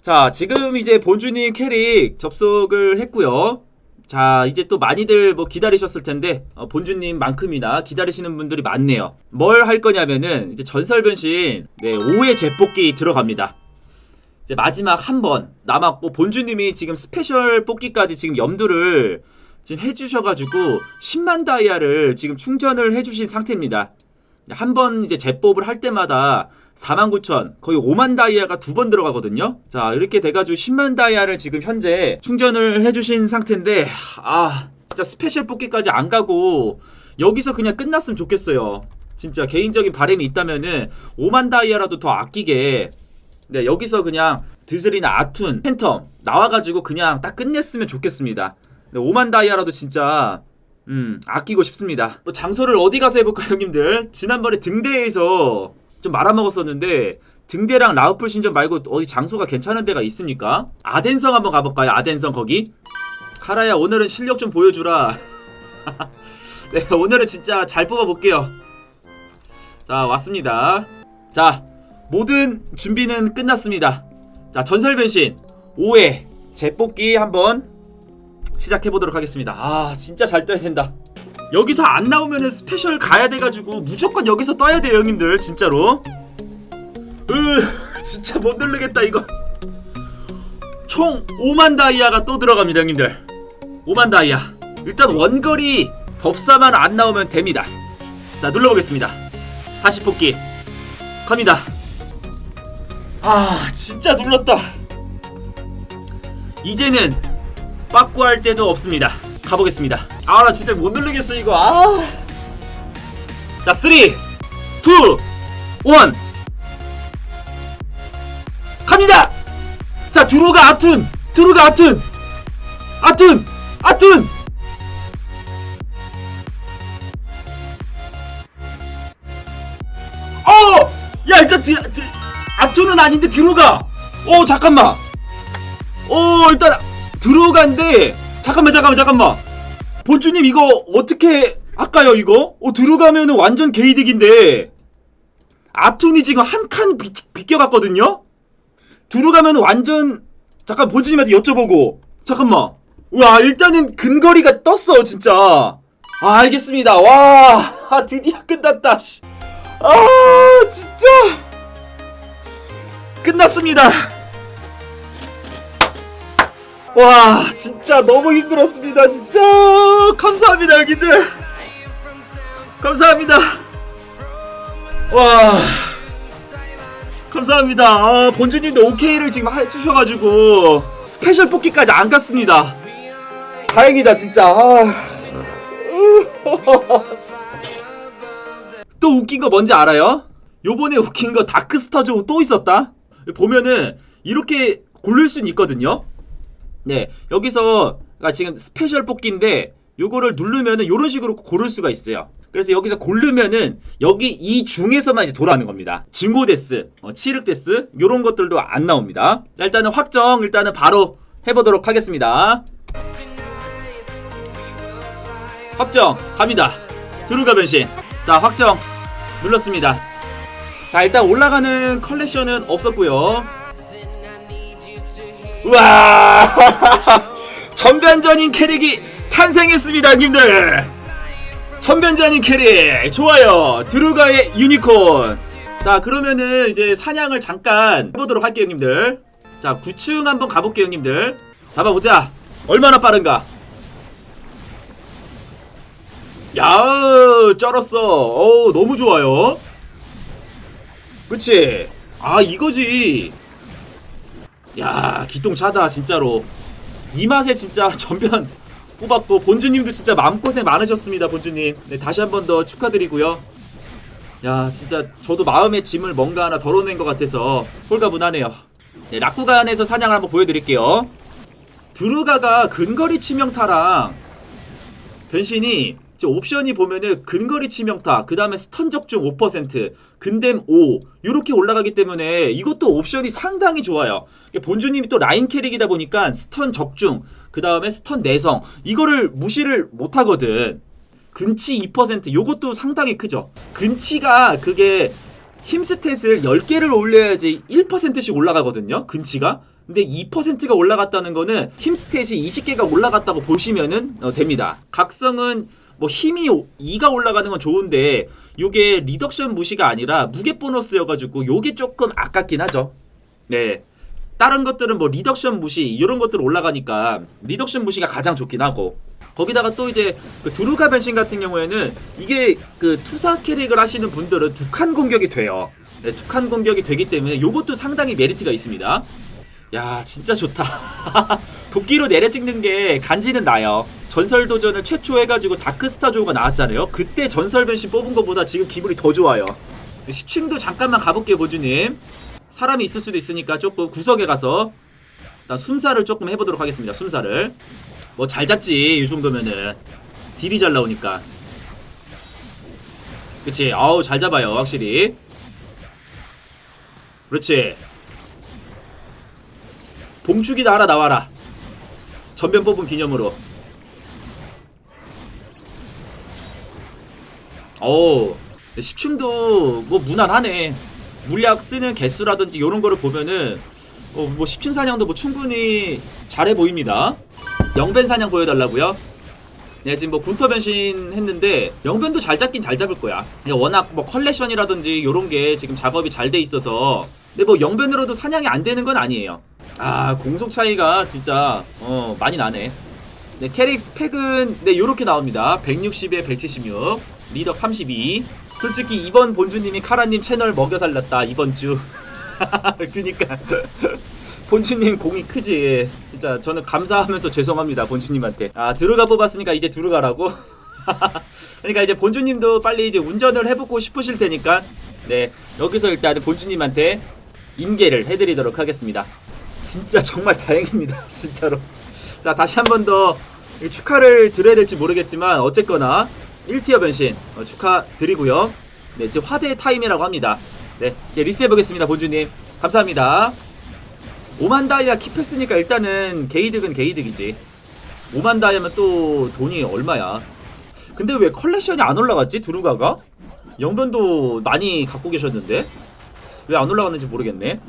자, 지금 이제 본주님 캐릭 접속을 했고요. 자, 이제 또 많이들 뭐 기다리셨을 텐데 어, 본주님만큼이나 기다리시는 분들이 많네요. 뭘 할 거냐면은 이제 전설 변신 네, 5회 재뽑기 들어갑니다. 이제 마지막 한 번 남았고 본주님이 지금 스페셜 뽑기까지 지금 염두를 지금 해주셔가지고 10만 다이아를 지금 충전을 해주신 상태입니다. 한 번 이제 재뽑을 할 때마다 49,000 거의 5만 다이아가 두 번 들어가거든요. 자 이렇게 돼가지고 10만 다이아를 지금 현재 충전을 해주신 상태인데 아 진짜 스페셜 뽑기까지 안 가고 여기서 그냥 끝났으면 좋겠어요. 진짜 개인적인 바람이 있다면은 5만 다이아라도 더 아끼게 네 여기서 그냥 드슬이나 아툰 팬텀 나와가지고 그냥 딱 끝냈으면 좋겠습니다. 네, 5만 다이아라도 진짜 음 아끼고 싶습니다. 뭐 장소를 어디 가서 해볼까요, 형님들? 지난번에 등대에서 좀 말아먹었었는데 등대랑 라우풀 신전 말고 어디 장소가 괜찮은 데가 있습니까? 아덴성 한번 가볼까요? 아덴성 거기? 카라야 오늘은 실력 좀 보여주라. 네 오늘은 진짜 잘 뽑아볼게요. 자 왔습니다. 자 모든 준비는 끝났습니다. 자 전설 변신 5회 재뽑기 한번 시작해 보도록 하겠습니다. 아 진짜 잘 떠야 된다. 여기서 안 나오면은 스페셜 가야 돼가지고 무조건 여기서 떠야 돼요 형님들 진짜로. 으 진짜 못 누르겠다 이거. 총 5만 다이아가 또 들어갑니다 형님들. 5만 다이아. 일단 원거리 법사만 안 나오면 됩니다. 자 눌러보겠습니다. 다시 뽑기 갑니다. 아 진짜 눌렀다. 이제는 빠꾸 할 때도 없습니다. 가보겠습니다. 아, 나 진짜 못 누르겠어, 이거. 아. 자, 3, 2, 1. 갑니다! 자, 드루가 아툰! 드루가 아툰! 아툰! 아툰! 어! 야, 일단 드, 드, 아툰은 아닌데 드루가! 어, 잠깐만! 어, 일단 들어간데 잠깐만 잠깐만 잠깐만. 본주님 이거 어떻게 할까요 이거? 어 들어가면은 완전 개이득인데. 아툰이 지금 한 칸 비껴갔거든요? 들어가면은 완전 잠깐 본주님한테 여쭤보고. 잠깐만. 와 일단은 근거리가 떴어 진짜. 아 알겠습니다. 와 아, 드디어 끝났다 씨. 아 진짜. 끝났습니다 와 진짜 너무 힘들었습니다 진짜. 감사합니다 여기들. 감사합니다. 와 감사합니다. 아, 본주님도 오케이를 지금 해주셔가지고 스페셜 뽑기까지 안 갔습니다. 다행이다 진짜. 아. 또 웃긴 거 뭔지 알아요? 요번에 웃긴 거 다크스타즈 또 있었다? 보면은 이렇게 고를 수는 있거든요 네, 여기서 가 지금 스페셜 뽑기인데 요거를 누르면은 요런 식으로 고를 수가 있어요. 그래서 여기서 고르면은 여기 이 중에서만 이제 돌아가는 겁니다. 증오데스, 어, 치륵데스 요런 것들도 안 나옵니다. 자, 일단은 확정 일단은 바로 해보도록 하겠습니다. 확정 갑니다. 드루가 변신. 자 확정 눌렀습니다. 자 일단 올라가는 컬렉션은 없었고요. 우와! 전변전인 캐릭이 탄생했습니다 형님들. 전변전인 캐릭 좋아요. 드루가의 유니콘. 자 그러면은 이제 사냥을 잠깐 해보도록 할게요 형님들. 자 9층 한번 가볼게요 형님들. 잡아보자. 얼마나 빠른가. 야 쩔었어. 어 너무 좋아요. 그치? 아 이거지 야 기똥차다 진짜로. 이 맛에 진짜 전변 뽑았고 본주님도 진짜 마음고생 많으셨습니다 본주님. 네 다시 한 번 더 축하드리고요. 야 진짜 저도 마음의 짐을 뭔가 하나 덜어낸 것 같아서 홀가분하네요. 네 라쿠간에서 사냥을 한번 보여드릴게요. 드루가가 근거리 치명타랑 변신이 옵션이 보면은 근거리 치명타, 그 다음에 스턴 적중 5%, 근댐 5 이렇게 올라가기 때문에 이것도 옵션이 상당히 좋아요. 본주님이 또 라인 캐릭이다 보니까 스턴 적중, 그 다음에 스턴 내성 이거를 무시를 못하거든. 근치 2% 요것도 상당히 크죠. 근치가 그게 힘 스탯을 10개를 올려야지 1%씩 올라가거든요. 근치가. 근데 2%가 올라갔다는 거는 힘 스탯이 20개가 올라갔다고 보시면은 어, 됩니다. 각성은 뭐 힘이 2가 올라가는 건 좋은데 요게 리덕션 무시가 아니라 무게 보너스여가지고 요게 조금 아깝긴 하죠. 네. 다른 것들은 뭐 리덕션 무시 이런 것들 올라가니까 리덕션 무시가 가장 좋긴 하고 거기다가 또 이제 그 두루가 변신 같은 경우에는 이게 그 투사 캐릭을 하시는 분들은 두 칸 공격이 돼요. 네, 두 칸 공격이 되기 때문에 요것도 상당히 메리트가 있습니다. 야 진짜 좋다. 도끼로 내려 찍는 게 간지는 나요. 전설 도전을 최초 해가지고 다크스타 조가 나왔잖아요. 그때 전설 변신 뽑은 것보다 지금 기분이 더 좋아요. 10층도 잠깐만 가볼게요, 보주님. 사람이 있을 수도 있으니까 조금 구석에 가서 나 숨사를 조금 해보도록 하겠습니다. 숨사를 뭐 잘 잡지 이 정도면은 딜이 잘 나오니까 그치 아우 잘 잡아요 확실히 그렇지 봉축이다 하나 나와라 전변 뽑은 기념으로 오 10층도 뭐 무난하네. 물약 쓰는 개수라든지 이런 거를 보면은 어, 뭐 10층 사냥도 뭐 충분히 잘해 보입니다. 영변 사냥 보여달라고요? 네 지금 뭐 군터 변신 했는데 영변도 잘 잡긴 잘 잡을 거야. 워낙 뭐 컬렉션이라든지 이런 게 지금 작업이 잘 돼 있어서. 근데 뭐 영변으로도 사냥이 안 되는 건 아니에요. 아 공속 차이가 진짜 어 많이 나네. 네 캐릭 스펙은 네 요렇게 나옵니다. 160에 176 리덕 32 솔직히 이번 본주님이 카라님 채널 먹여 살렸다 이번 주. 그니까. 본주님 공이 크지. 진짜 저는 감사하면서 죄송합니다 본주님한테. 아 드루가 뽑았으니까 이제 드루가라고? 그러니까 이제 본주님도 빨리 이제 운전을 해보고 싶으실 테니까. 네 여기서 일단 본주님한테 인계를 해드리도록 하겠습니다. 진짜 정말 다행입니다 진짜로. 자 다시 한 번 더 축하를 드려야 될지 모르겠지만 어쨌거나 1티어 변신 어, 축하드리고요. 네 지금 화대 타임이라고 합니다. 네 이제 리스해보겠습니다 본주님. 감사합니다. 5만 다이아 킵했으니까 일단은 게이득은 게이득이지. 5만 다이아면 또 돈이 얼마야? 근데 왜 컬렉션이 안 올라갔지 두루가가? 영변도 많이 갖고 계셨는데? 왜 안 올라갔는지 모르겠네.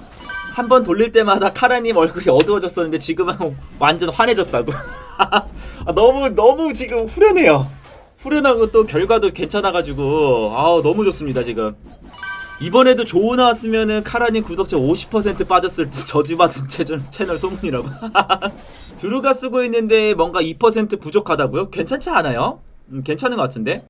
한 번 돌릴 때마다 카라님 얼굴이 어두워졌었는데 지금은 완전 환해졌다고. 아, 너무 너무 지금 후련해요 후련하고 또 결과도 괜찮아가지고 아우 너무 좋습니다 지금 이번에도 조우 나왔으면은 카라님 구독자 50% 빠졌을 때 저주받은 채널, 채널 소문이라고 드루가 쓰고 있는데 뭔가 2% 부족하다고요? 괜찮지 않아요? 음, 괜찮은 것 같은데